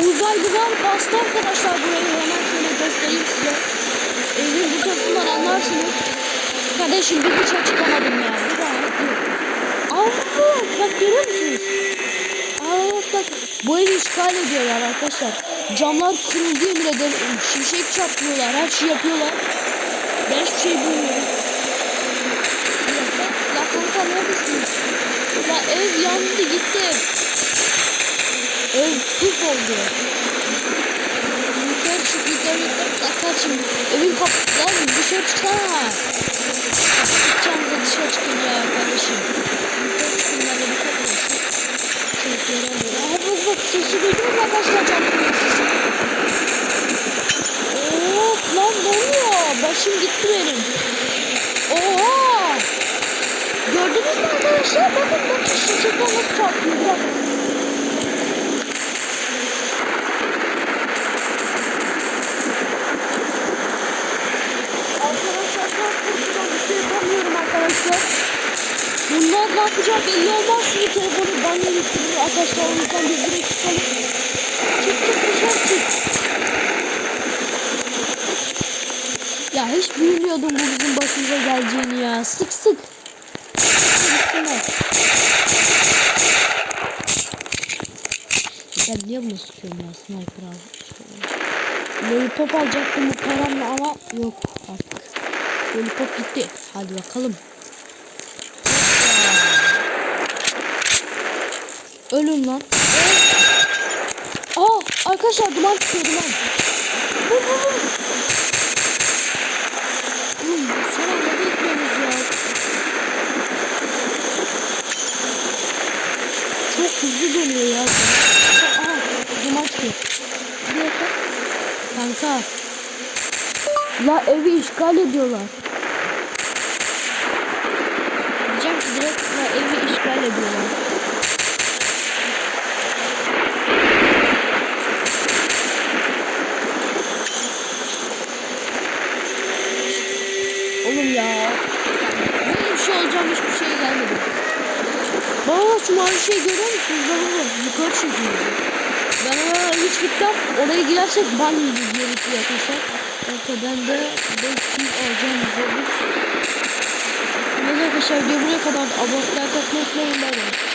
Uzaylılar bastı arkadaşlar burayı hemen şöyle göstereyim size. Evin bu tarafından anlarsınız. Kardeşim bir dışarı çıkamadım ya. Bir daha. Aa, bak görüyor musunuz? Aa bak. Bu evi işgal ediyorlar arkadaşlar. Camlar kırıldı yemin ederim. Şimşek çaplıyorlar. Her şeyi yapıyorlar. Ben hiçbir şey bilmiyorum. La kanka neredesiniz? La ev yandı gitti. Ev puf oldu. Yukarı çık yukarı yukarı. Şimdi. Evin kapı. Lan dışarı çıksana. Çıkacağınıza dışarı çıkın ya kardeşim. Yukarı çıkın lan evi kapatın. Çok yaramıyor. Aa bak bak sesi duydun mu arkadaşlar çarpıyor sesi. Of lan ne oluyor? Başım gitti benim. Oha! Gördünüz mü arkadaşlar? Bakın bakın şaşırtma nasıl çarpıyor. Bak. Arkadaşlar çok korkudan bir şey yapamıyorum arkadaşlar. Bunlar ne yapacak belli olmaz. Şimdi telefonu banyo yıktırır arkadaşlar. O yüzden biz direkt çıkalım. Çık çık dışarı çık. Ya hiç bilmiyordum bu bizim başımıza geleceğini ya. Sık sık. Ben niye bunu sıkıyorum ya sniper abi. Lollipop alacaktım bu paramla ama yok. Lollipop gitti. Hadi bakalım. Ölün lan. Aa arkadaşlar duman çıkıyor duman. Vur vur vur. Sen ne bekliyorsunuz ya? Çok hızlı dönüyor ya. Aa duman çıkıyor. Bir dakika. Kanka. La evi işgal ediyorlar. Diyeceğim ki direkt la evi işgal ediyorlar. Oğlum ya. Böyle bir şey olacağım hiçbir şey gelmedi. Baba şu mavi şey görüyor musunuz? Baba yukarı çekiyor. Ben oraya hiç gitmem. Oraya girersek ban yiyeceğiz gerekiyor arkadaşlar. Ben de 500 alacağım. Robux. Evet arkadaşlar videoya kadar abone olmayı unutmayın. Bay bay.